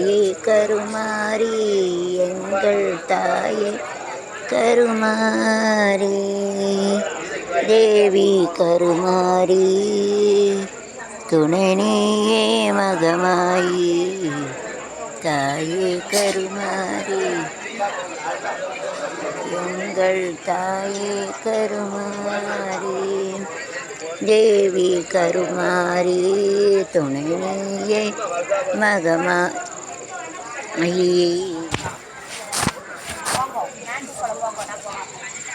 தாயே கருமாரி எங்கள் தாயே கருமாரி தேவி கருமாரி துணை மகமாயி. தாயே கருமாரி எங்கள் தாயே கருமாரி தேவி கருமாரி துணையே மகமா மகமாயி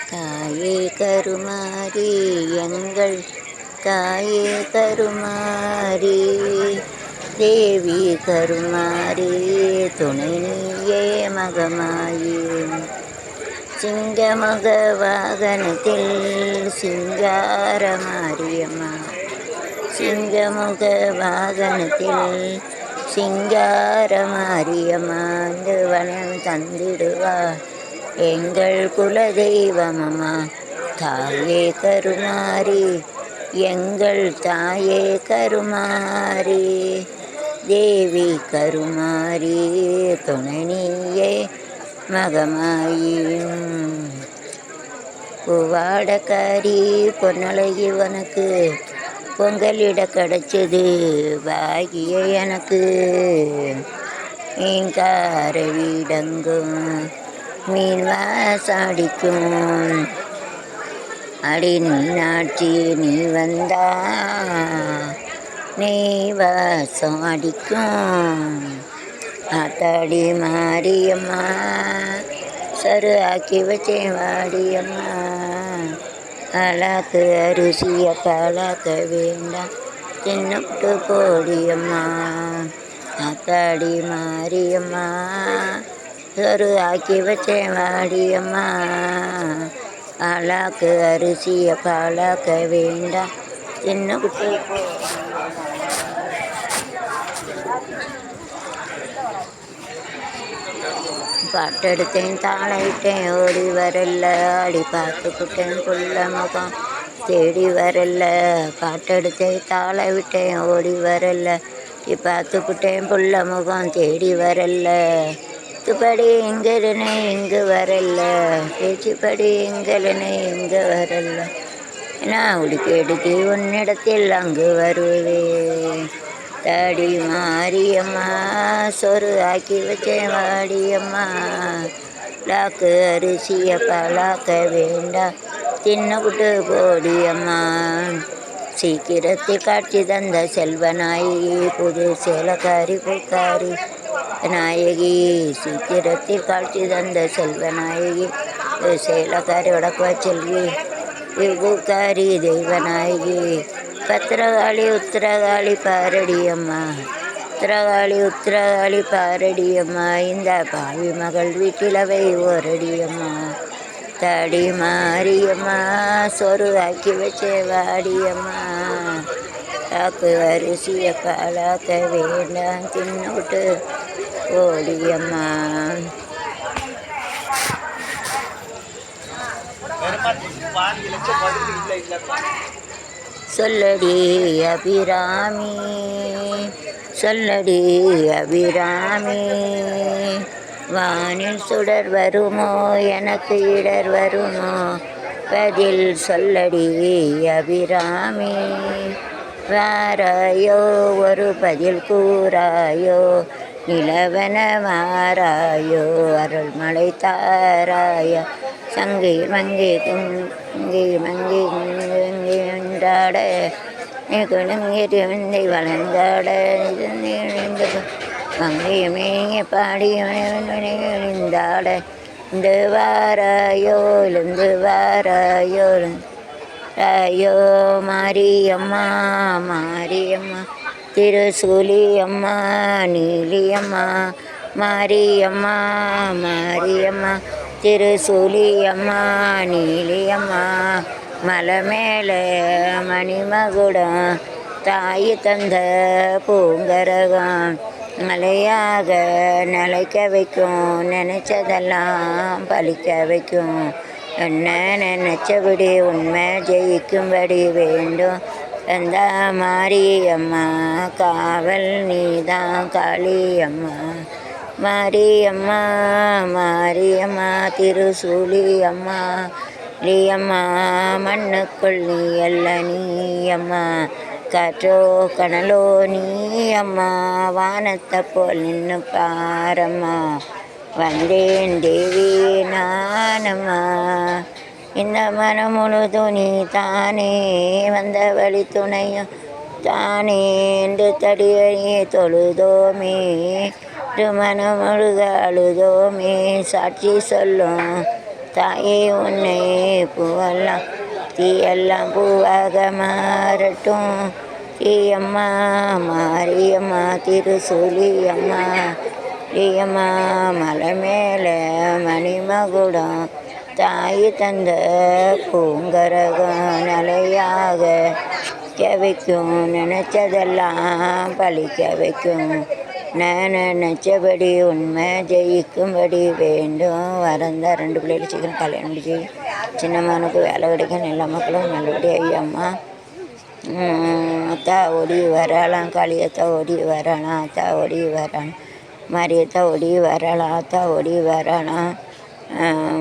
தாயே கருமாரி எங்கள் தாயே கருமாரி தேவி கருமாரி துணை நீயே மகமாயி. சிங்கமுக வாகனத்தில் சிங்கார மாரியம்மா சிங்கமுக வாகனத்தில் சிங்காரம் மாரியம்மா இந்த வனம் தந்திடுவா. எங்கள் குலதெய்வமம்மா தாயே கருமாரி எங்கள் தாயே கருமாரி தேவி கருமாரி துணனியே மகமாயும் பூவாடக்காரி பொன்னழகி உனக்கு பொங்கலிட கிடச்சது பாகிய எனக்கு. மீன்கார வீடங்கும் மீன் வாசாடிக்கும். அடி நீ நாட்டி நீ வந்தா நீ வாசம் அடிக்கும். ஆத்தாடி மாரியம்மா சரு ஆக்கி வச்சேன் வாடியம்மா. அழாக்கு அரிசிய பழக்க வேண்டாம் தின்னுட்டு போடியம்மா ஆத்தாடி மாரியம்மா சரு ஆக்கி வச்சேன் வாடியம்மா அழாக்கு அரிசிய பழக்க வேண்டாம் தின்னுட்டு பாட்டெடுத்தேன். தாளையிட்டேன். ஓடி வரல ஆடி பார்த்துக்கிட்டேன். புள்ள முகம் தேடி வரல பாட்டெடுத்தேன். தாளை விட்டேன் ஓடி வரல பார்த்துக்கிட்டேன். புள்ள முகம் தேடி வரல படி எங்கலனை இங்கு வரல பேச்சுப்படி எங்கலனை இங்கு வரல நான் உடுக்கெடுத்து உன்னிடத்தில் அங்கு வருவேன். தாடி மாரியம்மா சொரு ஆக்கி வச்சேன் வாடியம்மா லாக்கு அரிசியை பலாக்க வேண்டாம் தின்னுவிட்டு போடியம்மா. சீக்கிரத்தை காட்சி தந்த செல்வநாயகி புது சேலக்காரி பூக்காரி. நாயகி சீக்கிரத்தில் காட்சி தந்த செல்வநாயகி சேலக்காரி வடக்குவா செல்வி பூக்காரி தெய்வநாயகி. பத்திரகாளி உத்திரகாளி பாரடியம்மா. உத்திரகாளி உத்திரகாளி பாரடியம்மா. இந்த பாவி மகள் வீட்டிலவை ஓரடியம்மா. தடி மாரியம்மா சொரு ஆக்கி வச்சே வாடியம்மா. காக்கு அரிசிய பாலாக்க வேண்டாம் தின்னுட்டு ஓடியம்மா. பாதி லட்சம் பதில் இல்லை இல்லைப்பா. சொல்லடி அபிராமி சொல்லடி அபிராமி. வானில் சுடர் வருமோ எனக்கு இடர் வருமோ? பதில் சொல்லடி அபிராமி. வாராயோ ஒரு பதில் கூறாயோ? நிலவன மாறாயோ அருள் அருள்மலை தாராயோ. சங்கை மங்கை குங்கை மங்கை குங்கை என்றாட குழந்தை வந்தை வளர்ந்தாட மங்கை மேய பாடியந்தாட இந்த வாராயோல் இந்த வாராயோல் ராயோ மாரியம்மா மாரியம்மா திருசூலியம்மா நீலியம்மா மாரியம்மா மாரியம்மா திருசூலியம்மா நீலியம்மா மலை மேலே மணிமகுடம் தாய் தந்த பூங்கரகம் மலையாக நிலைக்க வைக்கும் நினைச்சதெல்லாம் பழிக்க வைக்கும். என்ன நினைச்சபடி உண்மை ஜெயிக்கும்படி வேண்டும். எந்த மாரியம்மா காவல் நீதான் காளியம்மா. மாரியம்மா மாரியம்மா திருசூலியம்மா. நீயம்மா மண்ணுக்குள் நீ அல்ல நீயம்மா காற்றோ கனலோ நீயம்மா வானத்தை போல் நின்று பாரம்மா வந்தேன் தேவி நானம்மா இந்த மனம் முழுதும் நீ தானே. வந்த வழி துணையும் தானே. என்று தடியே தொழுதோமே. மனம் முழுக அழுதோமே. சாட்சி சொல்லும் தாயே உன்னை பூவெல்லாம் தீயெல்லாம் பூவாக மாறட்டும். தீயம்மா மாரியம்மா திருசூலியம்மா தீயம்மா மலை மேலே மணிமகுடம் தாய் தந்த பூங்கரகம் நிலையாக வைக்கும். நினைச்சதெல்லாம் பழிக்க வைக்கும். நான் நினச்சபடி உண்மை ஜெயிக்கும்படி வேண்டும் வரந்தா ரெண்டு பிள்ளைகள் சீக்கிரம் கல்யாணம் முடிச்சு சின்னம்மனுக்கு வேலை கிடைக்கும் எல்லா மக்களும் நல்லபடியாக ஐயம்மா அத்தா ஓடி வரலாம் காளியத்தா ஓடி வரலாம் அத்தா ஓடி வரணும் மாரியத்தா ஓடி வரலாம் அத்தா ஓடி வரலாம்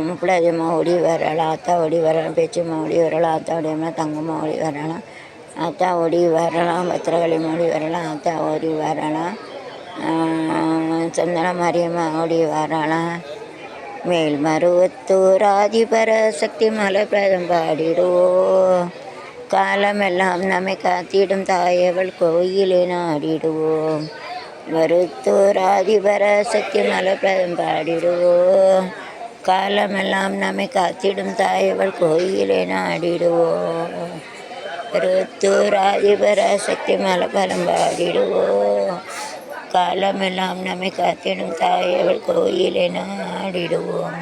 முப்படாதியம்மா ஓடி வரலாம் அத்தா ஓடி வரலாம் பேச்சியம்மா ஓடி வரலாம் அத்தா ஓடியம்மா தங்கம்மா ஓடி வரலாம் அத்தா ஓடி வரலாம் பத்திரகாளியம்மா ஓடி வரலாம் அத்தா ஓடி வரலாம் சந்தன மாரியம்மா ஓடி வரலாம் மேல் மருவத்தூராதிபர சக்தி மலை பிரதம் பாடிடுவோம் காலமெல்லாம் நம்மை காத்திடும் தாயவள் கோயிலை நாடிடுவோம் மருத்தூராதிபர சக்தி மலை பிரதம் பாடிடுவோம் காலமெல்லாம் நம்மை காத்திடும் தாயவள் கோயிலை நாடிடுவோம் மருத்தூராதிபர சக்தி மலை பலம் பாடிடுவோம் காலமெல்லாம் நம்மை காத்திடும் தாயவள் கோயிலை நாடிடுவோம்.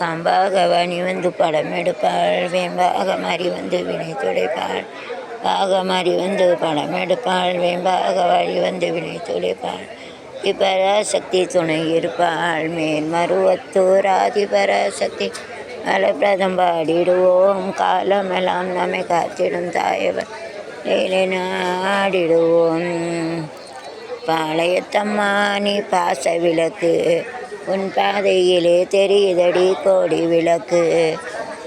பாம்பாக வணி வந்து படம் எடுப்பாள் வேம்பாக மாறி வந்து வினை துடைப்பாள். பாக மாறி வந்து படம் எடுப்பாள் வேம்பாக வழி வந்து வினை துடைப்பாள். பராசக்தி துணை இருப்பாள் மேல் மருவத்தூர் ஆதிபராசக்தி. மலப்பிரதம் பாடிடுவோம் காலமெல்லாம் நம்மை காத்திடும் தாயவர். லீலை நாடிடுவோம். பாளையத்தம்மா நீ பாச விளக்கு உன் பாதையிலே தெரியுதடி கோடி விளக்கு.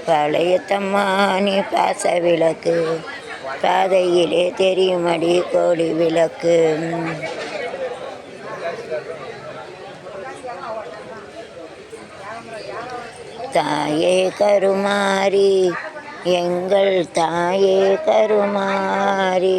பாளையத்தம்மா நீ பாச விளக்கு பாதையிலே தெரியுமடி கோடி விளக்கு. தாயே கருமாரி எங்கள் தாயே கருமாரி